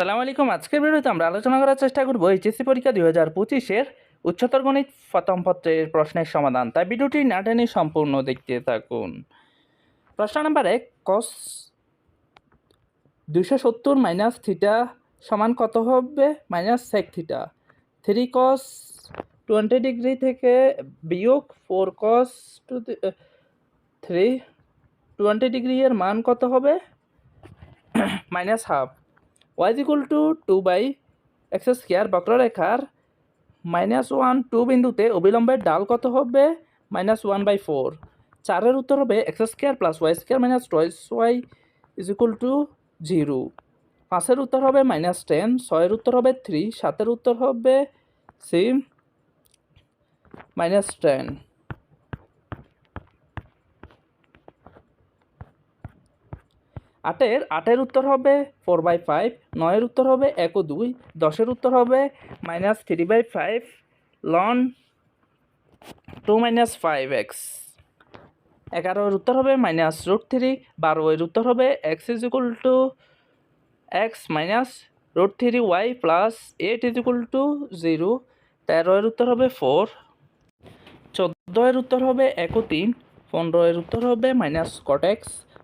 সালাম আলাইকুম। আজকের ভিডিওতে আমরা আলোচনা করার চেষ্টা করব এইচএসসি পরীক্ষা দুই হাজার পঁচিশের উচ্চতর গণিত প্রথম পত্রের প্রশ্নের সমাধান। তাই ভিডিওটি না টেনে সম্পূর্ণ দেখতে থাকুন। প্রশ্ন নাম্বার এক কস দুশো সত্তর মাইনাস থিটা সমান কত হবে? Minus sec theta three cos twenty degree থেকে বিয়োগ four cos two three twenty degree এর মান কত হবে? Minus half y equal to two by x square বক্ররেখার মাইনাস ওয়ান টু বিন্দুতে অবিলম্বের ডাল কত হবে? মাইনাস ওয়ান বাই ফোর চারের উত্তর হবে x square plus y square minus twice y is equal to zero পাঁচের উত্তর হবে মাইনাস টেন ছয়ের উত্তর হবে থ্রি সাতের উত্তর হবে সি মাইনাস টেন আটের আটের উত্তর হবে ফোর বাই ফাইভ নয়ের উত্তর হবে এক ও দুই, দশের উত্তর হবে minus three by five ln two minus five x এগারোর উত্তর হবে মাইনাস রুট থ্রি বারো এর উত্তর হবে x is equal to x minus root three y plus eight is equal to zero তেরো এর উত্তর হবে ফোর চোদ্দ এর উত্তর হবে এক ও তিন পনেরো এর উত্তর হবে মাইনাস কট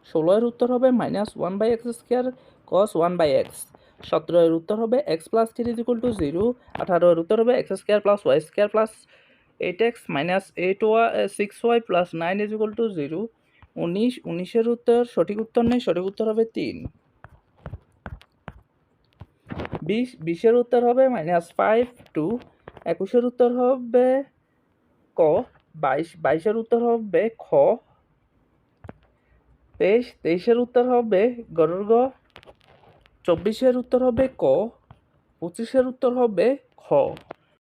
এক্স ষোলো এর উত্তর হবে minus one by x square cos one by x সতেরো এর উত্তর হবে x plus three is equal to zero আঠারো এর উত্তর হবে x square plus y square plus eight x minus eight y six y plus nine is equal to zero উনিশ, উনিশের উত্তর, সঠিক উত্তর নেই, সঠিক উত্তর হবে তিন। বিশ, বিশের উত্তর হবে মাইনাস ফাইভ টু একুশের উত্তর হবে ক, বাইশ, বাইশের উত্তর হবে খ। তেইশ তেইশের উত্তর হবে গরুর গ চব্বিশের উত্তর হবে ক পঁচিশের উত্তর হবে খ।